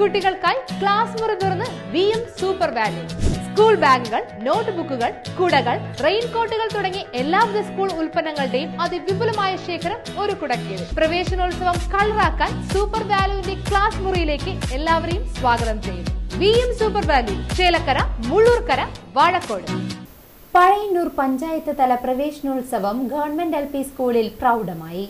കുട്ടികൾക്കായി ക്ലാസ് മുറി തുറന്ന് V M super value school ബാഗുകൾ നോട്ട് ബുക്കുകൾ കുടകൾ റെയിൻകോട്ടുകൾ തുടങ്ങി എല്ലാവിധ സ്കൂൾ ഉൽപ്പന്നങ്ങളുടെയും അതിവിപുലമായ ശേഖരം ഒരു കുടക്കീഴിൽ. പ്രവേശനോത്സവം കളറാക്കാൻ സൂപ്പർ വാല്യൂവിന്റെ ക്ലാസ് മുറിയിലേക്ക് എല്ലാവരെയും സ്വാഗതം ചെയ്യുന്നു. V M super value Chelakkara Mullurkara Vazhakkode. Pazhayannur panchayat തല പ്രവേശനോത്സവം ഗവൺമെന്റ് എൽ പി സ്കൂളിൽ പ്രൗഢമായി.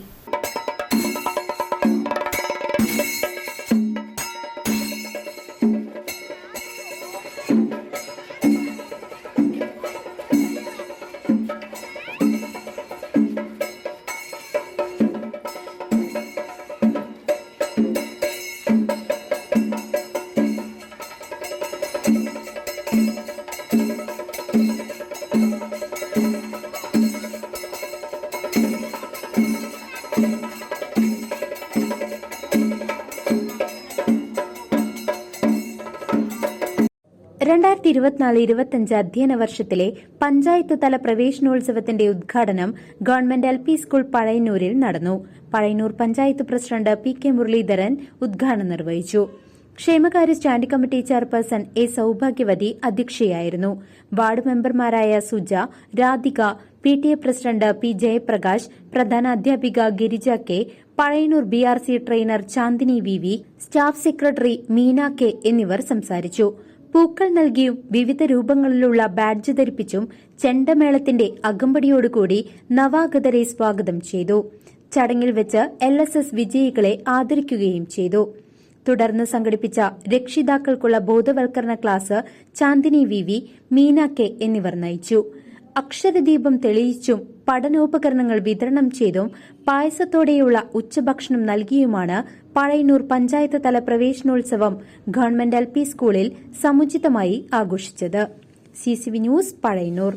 രണ്ടായിരത്തി ഇരുപത്തിനാല് ഇരുപത്തിയഞ്ച് അധ്യയന വർഷത്തിലെ പഞ്ചായത്ത് തല പ്രവേശനോത്സവത്തിന്റെ ഉദ്ഘാടനം ഗവൺമെന്റ് എൽ പി സ്കൂൾ പഴയന്നൂരിൽ നടന്നു. Pazhayannur panchayat president P K Muraleedharan ഉദ്ഘാടനം നിർവഹിച്ചു. ക്ഷേമകാര്യ standing committee chairperson A Saubhagyavathi അധ്യക്ഷയായിരുന്നു. Ward മെമ്പർമാരായ Suja Radhika P T A president P Jayaprakash പ്രധാന അധ്യാപിക Girija K Pazhayannur B R C trainer Chandini V V staff secretary Meena K എന്നിവർ സംസാരിച്ചു. പൂക്കൾ നൽകിയും വിവിധ രൂപങ്ങളിലുള്ള ബാഡ്ജ് ധരിപ്പിച്ചും ചെണ്ടമേളത്തിന്റെ അകമ്പടിയോടുകൂടി നവാഗതരെ സ്വാഗതം ചെയ്തു. ചടങ്ങിൽ വെച്ച് എൽ എസ് എസ് വിജയികളെ ആദരിക്കുകയും ചെയ്തു. തുടർന്ന് സംഘടിപ്പിച്ച രക്ഷിതാക്കൾക്കുള്ള ബോധവൽക്കരണ class Chandini V V Meena K എന്നിവർ നയിച്ചു. അക്ഷരദീപം തെളിയിച്ചും പഠനോപകരണങ്ങൾ വിതരണം ചെയ്തും പായസത്തോടെയുള്ള ഉച്ചഭക്ഷണം നൽകിയുമാണ് പഴയന്നൂർ പഞ്ചായത്ത് തല പ്രവേശനോത്സവം ഗവൺമെന്റ് എൽ സ്കൂളിൽ സമുചിതമായി ആഘോഷിച്ചത്. C news Pazhayannur.